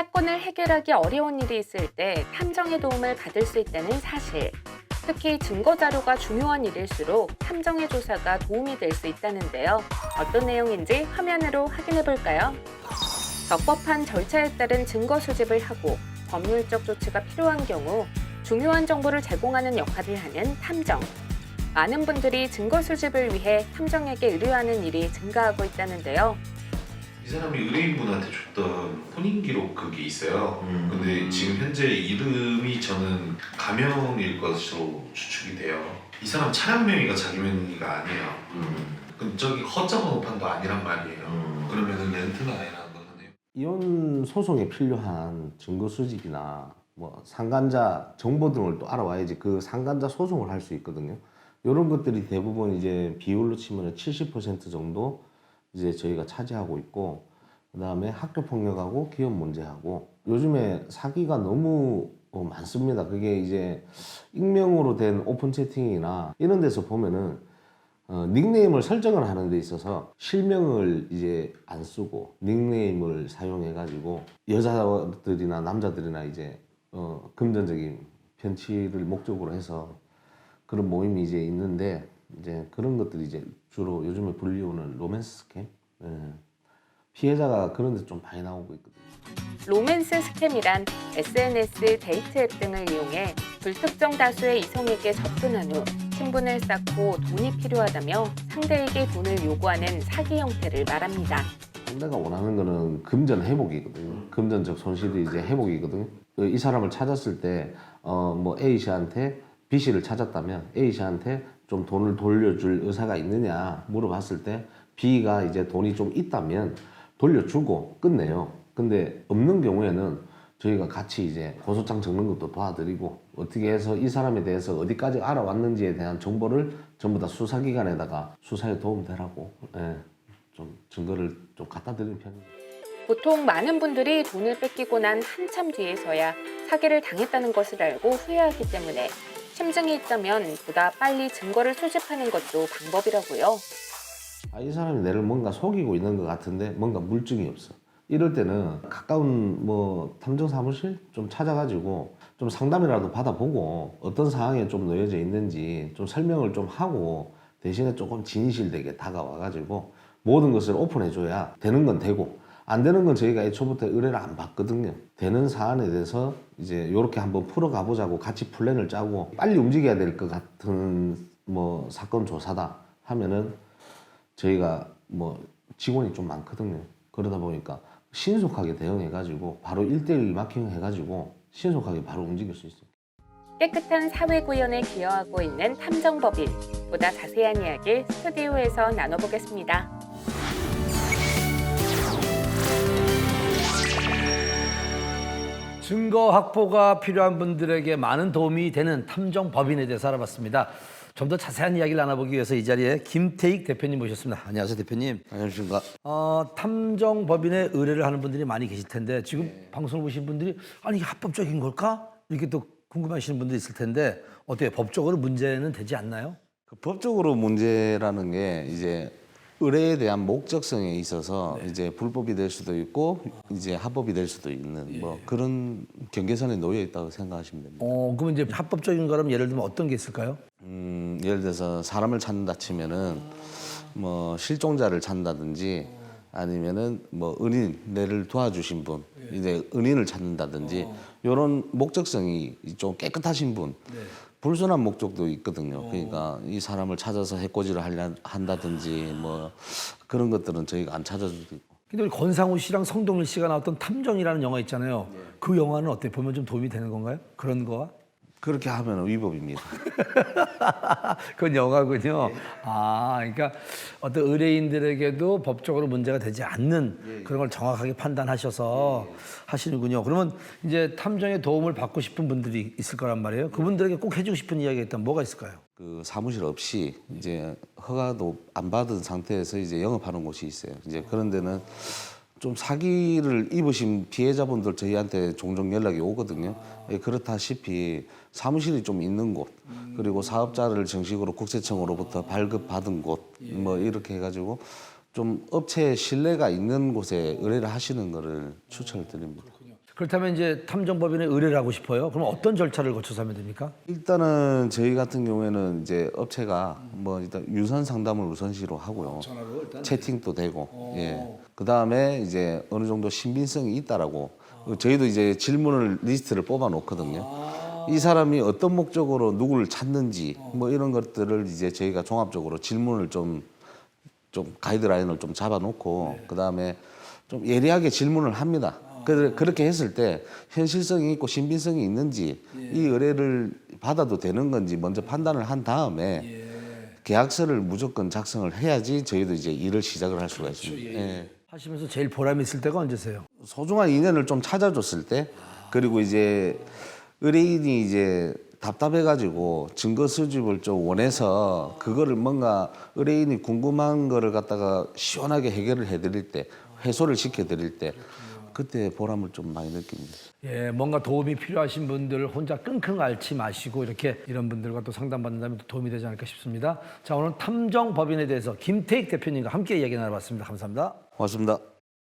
사건을 해결하기 어려운 일이 있을 때 탐정의 도움을 받을 수 있다는 사실. 특히 증거 자료가 중요한 일일수록 탐정의 조사가 도움이 될 수 있다는데요. 어떤 내용인지 화면으로 확인해 볼까요? 적법한 절차에 따른 증거 수집을 하고 법률적 조치가 필요한 경우 중요한 정보를 제공하는 역할을 하는 탐정. 많은 분들이 증거 수집을 위해 탐정에게 의뢰하는 일이 증가하고 있다는데요. 이 사람이 의뢰인분한테 줬던 혼인 기록 그게 있어요. 음. 근데 지금 현재 이름이 저는 가명일 것으로 추측이 돼요. 이 사람 차량 명의가 자기 명의가 아니에요. 음. 그럼 저기 허자 번호판도 아니란 말이에요. 음. 그러면은 렌트가 아니라는 거네요. 이혼 소송에 필요한 증거 수집이나 뭐 상간자 정보 등을 또 알아와야지 그 상간자 소송을 할 수 있거든요. 이런 것들이 대부분 이제 비율로 치면 70% 정도 이제 저희가 차지하고 있고 그다음에 학교 폭력하고 기업 문제하고 요즘에 사기가 너무 어, 많습니다. 그게 이제 익명으로 된 오픈 채팅이나 이런 데서 보면은 어, 닉네임을 설정을 하는 데 있어서 실명을 이제 안 쓰고 닉네임을 사용해 가지고 여자들이나 남자들이나 이제 어, 금전적인 편취를 목적으로 해서 그런 모임이 이제 있는데 이제 그런 것들이 이제 주로 요즘에 불리우는 로맨스 스캠 예. 피해자가 그런 데좀 많이 나오고 있거든요. 로맨스 스캠이란 SNS 데이트 앱 등을 이용해 불특정 다수의 이성에게 접근한 후 친분을 쌓고 돈이 필요하다며 상대에게 돈을 요구하는 사기 형태를 말합니다. 상대가 원하는 거는 금전 회복이거든요. 금전적 손실이 이제 회복이거든요. 그이 사람을 찾았을 때, 어, 뭐 A 씨한테 B 씨를 찾았다면 A 씨한테 좀 돈을 돌려줄 의사가 있느냐 물어봤을 때 B가 이제 돈이 좀 있다면 돌려주고 끝내요. 근데 없는 경우에는 저희가 같이 이제 고소장 적는 것도 도와드리고 어떻게 해서 이 사람에 대해서 어디까지 알아왔는지에 대한 정보를 전부 다 수사기관에다가 수사에 도움되라고 예, 좀 증거를 좀 갖다 드리는 편입니다. 보통 많은 분들이 돈을 뺏기고 난 한참 뒤에서야 사기를 당했다는 것을 알고 후회하기 때문에 심증이 있다면 보다 빨리 증거를 수집하는 것도 방법이라고요. 아, 이 사람이 내를 뭔가 속이고 있는 것 같은데 뭔가 물증이 없어. 이럴 때는 가까운 뭐 탐정 사무실 좀 찾아가지고 좀 상담이라도 받아보고 어떤 상황에 좀 놓여져 있는지 좀 설명을 좀 하고 대신에 조금 진실되게 다가와가지고 모든 것을 오픈해줘야 되는 건 되고 안 되는 건 저희가 애초부터 의뢰를 안 받거든요. 되는 사안에 대해서 이제 이렇게 한번 풀어가 보자고 같이 플랜을 짜고 빨리 움직여야 될 것 같은 뭐 사건 조사다 하면은 저희가 뭐 직원이 좀 많거든요. 그러다 보니까 신속하게 대응해가지고 바로 1대1 마킹 해가지고 신속하게 바로 움직일 수 있어요. 깨끗한 사회 구현에 기여하고 있는 탐정법인 보다 자세한 이야기 스튜디오에서 나눠보겠습니다. 증거 확보가 필요한 분들에게 많은 도움이 되는 탐정 법인에 대해서 알아봤습니다. 좀 더 자세한 이야기를 나눠보기 위해서 이 자리에 김태익 대표님 모셨습니다. 안녕하세요, 대표님. 안녕하십니까. 어, 탐정 법인에 의뢰를 하는 분들이 많이 계실 텐데 지금 네. 방송을 보신 분들이 아니 이게 합법적인 걸까? 이렇게 또 궁금하시는 분들이 있을 텐데 어때요? 법적으로 문제는 되지 않나요? 그 법적으로 문제라는 게 이제 의뢰에 대한 목적성에 있어서 이제 불법이 될 수도 있고 이제 합법이 될 수도 있는 뭐 그런 경계선에 놓여 있다고 생각하시면 됩니다. 어, 그러면 이제 합법적인 거라면 예를 들면 어떤 게 있을까요? 음, 예를 들어서 사람을 찾는다 치면은 뭐 실종자를 찾는다든지 아니면은 뭐 은인 내를 도와주신 분 이제 은인을 찾는다든지 이런 목적성이 좀 깨끗하신 분 불순한 목적도 있거든요. 그러니까 이 사람을 찾아서 해코지를 하려 한다든지 뭐 그런 것들은 저희가 안 찾아도 되고 근데 우리 권상우 씨랑 성동일 씨가 나왔던 탐정이라는 영화 있잖아요. 그 영화는 어때? 보면 좀 도움이 되는 건가요? 그런 거와? 그렇게 하면 위법입니다. 그건 영화군요. 아, 그러니까 어떤 의뢰인들에게도 법적으로 문제가 되지 않는 그런 걸 정확하게 판단하셔서 하시는군요. 그러면 이제 탐정의 도움을 받고 싶은 분들이 있을 거란 말이에요. 그분들에게 꼭 해주고 싶은 이야기가 있다면 뭐가 있을까요? 그 사무실 없이 이제 허가도 안 받은 상태에서 이제 영업하는 곳이 있어요. 이제 그런 데는 좀 사기를 입으신 피해자분들 저희한테 종종 연락이 오거든요. 예, 그렇다시피 사무실이 좀 있는 곳, 그리고 사업자를 정식으로 국세청으로부터 발급받은 곳, 뭐 이렇게 해가지고 좀 업체에 신뢰가 있는 곳에 의뢰를 하시는 거를 추천을 드립니다. 그렇다면 이제 탐정법인에 의뢰를 하고 싶어요. 그럼 어떤 절차를 거쳐서 하면 됩니까? 일단은 저희 같은 경우에는 이제 업체가 뭐 일단 유선 상담을 우선시로 하고요. 전화로 일단 채팅도 되고, 예. 그 다음에 이제 어느 정도 신빙성이 있다라고 저희도 이제 질문을 리스트를 뽑아 놓거든요. 이 사람이 어떤 목적으로 누구를 찾는지 뭐 이런 것들을 이제 저희가 종합적으로 질문을 좀 좀 가이드라인을 좀 잡아놓고 그 다음에 좀 예리하게 질문을 합니다. 그 그렇게 했을 때 현실성이 있고 신빙성이 있는지 이 의뢰를 받아도 되는 건지 먼저 판단을 한 다음에 계약서를 무조건 작성을 해야지 저희도 이제 일을 시작을 할 수가 있습니다. 예. 하시면서 제일 보람 있을 때가 언제세요? 소중한 인연을 좀 찾아줬을 때 그리고 이제 의뢰인이 이제 답답해가지고 증거 수집을 좀 원해서 그거를 뭔가 의뢰인이 궁금한 거를 갖다가 시원하게 해결을 해드릴 때 해소를 시켜드릴 때 그때 보람을 좀 많이 느낍니다. 예, 뭔가 도움이 필요하신 분들 혼자 끙끙 앓지 마시고 이렇게 이런 분들과 또 상담받는다면 또 도움이 되지 않을까 싶습니다. 자, 오늘 탐정법인에 대해서 김태익 대표님과 함께 이야기 나눠봤습니다. 감사합니다. 고맙습니다.